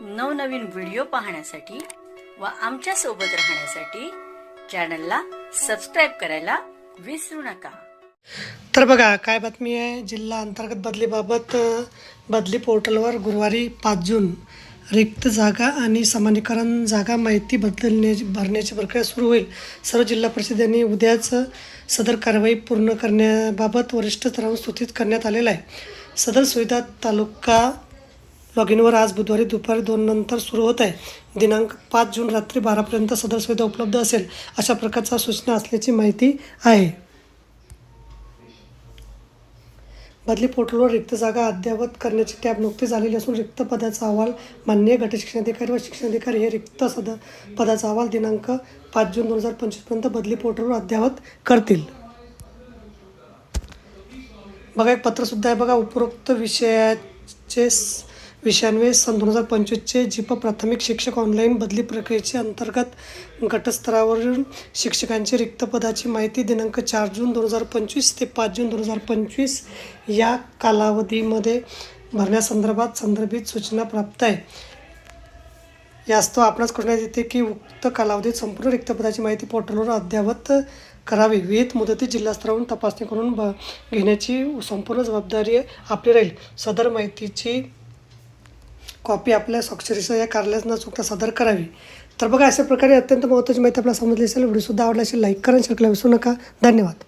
नवनवीन व्हिडिओ पाहण्यासाठी व आमच्यासोबत राहण्यासाठी चॅनलला सबस्क्राईब करायला विसरू नका. तर बघा काय बातमी आहे? जिल्हा अंतर्गत बदलीबाबत बदली पोर्टलवर गुरुवारी पाच जून रिक्त जागा आणि समानीकरण जागा माहिती बदलण्याची भरण्याची प्रक्रिया सुरू होईल. सर्व जिल्हा परिषदांनी उद्याच सदर कारवाई पूर्ण करण्याबाबत वरिष्ठ स्तरावर सूचित करण्यात आलेलं आहे. सदर सुविधा तालुका लॉग इनवर आज बुधवारी दुपारी दोन नंतर सुरू होत आहे. दिनांक पाच जून रात्री बारापर्यंत सदर सुविधा उपलब्ध असेल अशा प्रकारच्या सूचना असल्याची माहिती आहे. बदली पोर्टलवर रिक्त जागा अद्ययावत करण्याची टॅब नुकतीच झालेली असून रिक्त पदाचा अहवाल मान्य गट शिक्षणाधिकारी व शिक्षणाधिकारी हे रिक्त सद पदाचा अहवाल दिनांक पाच जून दोन हजार पंचवीसपर्यंत बदली पोर्टलवर अद्ययावत करतील. बघा एक पत्रसुद्धा आहे बघा उपरोक्त विषयाचे विषयान्वये सन दोन हजार पंचवीसचे जिप प्राथमिक शिक्षक ऑनलाईन बदली प्रक्रियेचे अंतर्गत गटस्तरावरील शिक्षकांची रिक्त पदाची माहिती दिनांक चार जून दोन हजार पंचवीस ते पाच जून दोन हजार पंचवीस या कालावधीमध्ये भरण्यासंदर्भात संदर्भित सूचना प्राप्त आहे. यास्तव आपणास करण्यात येते की उक्त कालावधीत संपूर्ण रिक्त पदाची माहिती पोर्टलवर अद्ययावत करावी. विहित मुदतीत जिल्हास्तरावरून तपासणी करून ब घेण्याची संपूर्ण जबाबदारी आपली राहील. सदर माहितीची कॉपी आपल्या स्वाक्षरीसह या कार्यालयात न चुकता सादर करावी. तर बघा अशा प्रकारे अत्यंत महत्त्वाची माहिती आपल्याला समजली असेल. व्हिडिओसुद्धा आवडला असेल लाईक करा शेअर विसरू नका. धन्यवाद.